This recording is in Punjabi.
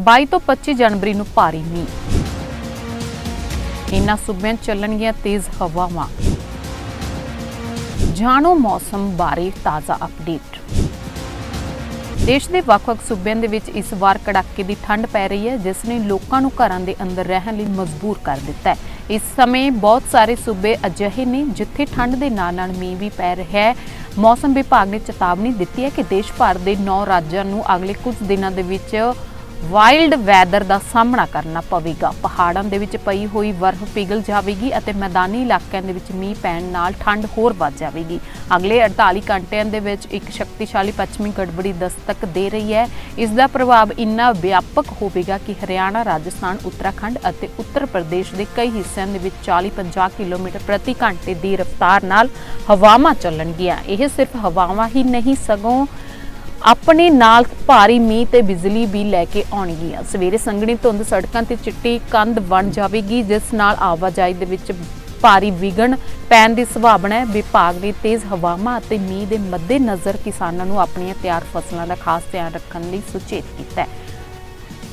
22 ਤੋਂ 25 ਜਨਵਰੀ ਨੂੰ ਭਾਰੀ ਮੀਂਹ। ਇਨ੍ਹਾਂ ਸੂਬਿਆਂ ਚੱਲਣਗੀਆਂ ਤੇਜ਼ ਹਵਾਵਾਂ। ਜਾਣੋ ਮੌਸਮ ਬਾਰੇ ਤਾਜ਼ਾ ਅਪਡੇਟ ਦੇਸ਼ ਦੇ ਵੱਖ-ਵੱਖ ਸੂਬਿਆਂ ਦੇ ਵਿੱਚ ਇਸ ਵਾਰ ਕੜਾਕੇ ਦੀ ਠੰਡ ਪੈ ਰਹੀ ਹੈ, ਜਿਸ ਨੇ ਲੋਕਾਂ ਨੂੰ ਘਰਾਂ ਦੇ ਅੰਦਰ ਰਹਿਣ ਲਈ ਮਜਬੂਰ ਕਰ ਦਿੱਤਾ ਹੈ। ਇਸ ਸਮੇਂ ਬਹੁਤ ਸਾਰੇ ਸੂਬੇ ਅਜਿਹੇ ਨੇ ਜਿੱਥੇ ਠੰਡ ਦੇ ਨਾਲ-ਨਾਲ ਮੀਂਹ ਵੀ ਪੈ ਰਿਹਾ ਹੈ। ਮੌਸਮ ਵਿਭਾਗ ਨੇ ਚੇਤਾਵਨੀ ਦਿੱਤੀ ਹੈ ਕਿ ਦੇਸ਼ ਭਰ ਦੇ 9 ਰਾਜਾਂ ਨੂੰ ਅਗਲੇ ਕੁਝ ਦਿਨਾਂ ਦੇ ਵਿੱਚ ਵਾਈਲਡ ਵੈਦਰ ਦਾ ਸਾਹਮਣਾ ਕਰਨਾ ਪਵੇਗਾ। ਪਹਾੜਾਂ ਦੇ ਵਿੱਚ ਪਈ ਹੋਈ ਬਰਫ਼ ਪਿਘਲ ਜਾਵੇਗੀ ਅਤੇ ਮੈਦਾਨੀ ਇਲਾਕਿਆਂ ਦੇ ਵਿੱਚ ਮੀਂਹ ਪੈਣ ਨਾਲ ਠੰਡ ਹੋਰ ਵੱਧ ਜਾਵੇਗੀ। ਅਗਲੇ 48 ਘੰਟਿਆਂ ਦੇ ਵਿੱਚ ਇੱਕ ਸ਼ਕਤੀਸ਼ਾਲੀ ਪੱਛਮੀ ਗੜਬੜੀ ਦਸਤਕ ਦੇ ਰਹੀ ਹੈ। ਇਸ ਦਾ ਪ੍ਰਭਾਵ ਇੰਨਾ ਵਿਆਪਕ ਹੋਵੇਗਾ ਕਿ ਹਰਿਆਣਾ, ਰਾਜਸਥਾਨ, ਉੱਤਰਾਖੰਡ ਅਤੇ ਉੱਤਰ ਪ੍ਰਦੇਸ਼ ਦੇ ਕਈ ਹਿੱਸਿਆਂ ਦੇ ਵਿੱਚ 40-50 ਕਿਲੋਮੀਟਰ ਪ੍ਰਤੀ ਘੰਟੇ ਦੀ ਰਫ਼ਤਾਰ ਨਾਲ ਹਵਾਵਾਂ ਚੱਲਣਗੀਆਂ। ਇਹ ਸਿਰਫ ਹਵਾਵਾਂ ਹੀ ਨਹੀਂ, ਸਗੋਂ ਆਪਣੇ ਨਾਲ ਭਾਰੀ ਮੀਂਹ ਤੇ ਬਿਜਲੀ ਵੀ ਲੈ ਕੇ ਆਉਣਗੀਆਂ। ਸਵੇਰੇ ਸੰਘਣੀ ਧੁੰਦ ਸੜਕਾਂ ਤੇ ਚਿੱਟੀ ਕੰਧ ਬਣ ਜਾਵੇਗੀ, ਜਿਸ ਨਾਲ ਆਵਾਜਾਈ ਦੇ ਵਿੱਚ ਭਾਰੀ ਵਿਘਨ ਪੈਣ ਦੀ ਸੰਭਾਵਨਾ ਹੈ। ਵਿਭਾਗ ਨੇ ਤੇਜ਼ ਹਵਾਵਾਂ ਅਤੇ ਮੀਂਹ ਦੇ ਮੱਦੇਨਜ਼ਰ ਕਿਸਾਨਾਂ ਨੂੰ ਆਪਣੀਆਂ ਤਿਆਰ ਫਸਲਾਂ ਦਾ ਖਾਸ ਧਿਆਨ ਰੱਖਣ ਲਈ ਸੁਚੇਤ ਕੀਤਾ ਹੈ।